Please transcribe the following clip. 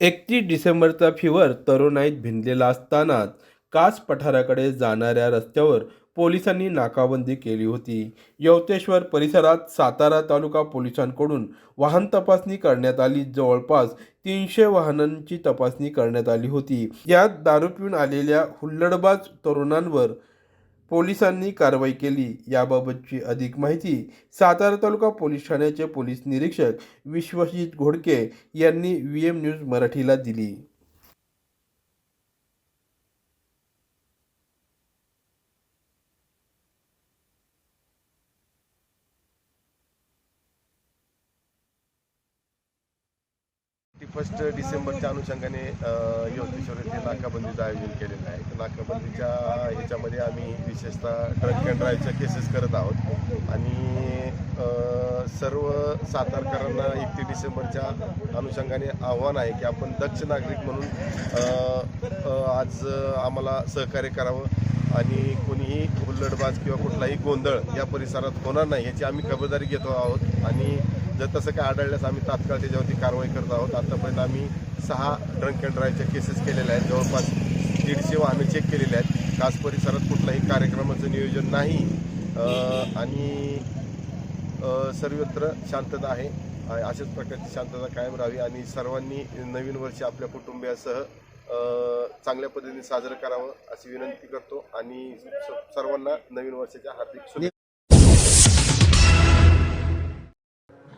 एकतीस डिसेंबरचा फिवर तरुणाईत भिनलेला असतानाच कास पठाराकडे जाणाऱ्या रस्त्यावर पोलिसांनी नाकाबंदी केली होती. यवतेश्वर परिसरात सातारा तालुका पोलिसांकडून वाहन तपासणी करण्यात आली. जवळपास तीनशे वाहनांची तपासणी करण्यात आली होती. यात दारू पिऊन आलेल्या हुल्लडबाज तरुणांवर पोलिसांनी कारवाई केली. याबाबतची अधिक माहिती सातारा तालुका पोलीस ठाण्याचे पोलीस निरीक्षक विश्वजित घोडके यांनी व्ही एम न्यूज मराठीला दिली. फर्स्ट डिसेंबरच्या uh, अनुषंगाने यवतेश्वर येथे नाकाबंदीचं आयोजन केलेलं आहे. नाकाबंदीच्या ह्याच्यामध्ये आम्ही विशेषतः ड्रग अँड ड्राईव्हच्या केसेस करत आहोत. आणि सर्व सातारकरांना एकतीस डिसेंबरच्या अनुषंगाने आव्हान आहे की आपण दक्ष नागरिक म्हणून आज आम्हाला सहकार्य करावं. आणि कोणीही हुल्लडबाज किंवा कुठलाही गोंधळ या परिसरात होणार नाही याची आम्ही खबरदारी घेतो आहोत. आणि जर तसं काय आढळल्यास आम्ही तात्काळ त्याच्यावरती कारवाई करत आहोत. आतापर्यंत आम्ही सहा ड्रंक अँड ड्राईव्हच्या केसेस केलेल्या आहेत. जवळपास दीडशे वाहनं चेक केलेले आहेत. खास परिसरात कुठलाही कार्यक्रमाचं नियोजन नाही. आणि सर्वत्र शांतता आहे. अशाच प्रकारची शांतता कायम राहावी आणि सर्वांनी नवीन वर्ष आपल्या कुटुंबियासह चांगल्या पद्धतीने साजरं करावं अशी विनंती करतो. आणि स- सर्वांना नवीन वर्षाच्या हार्दिक शुभेच्छा.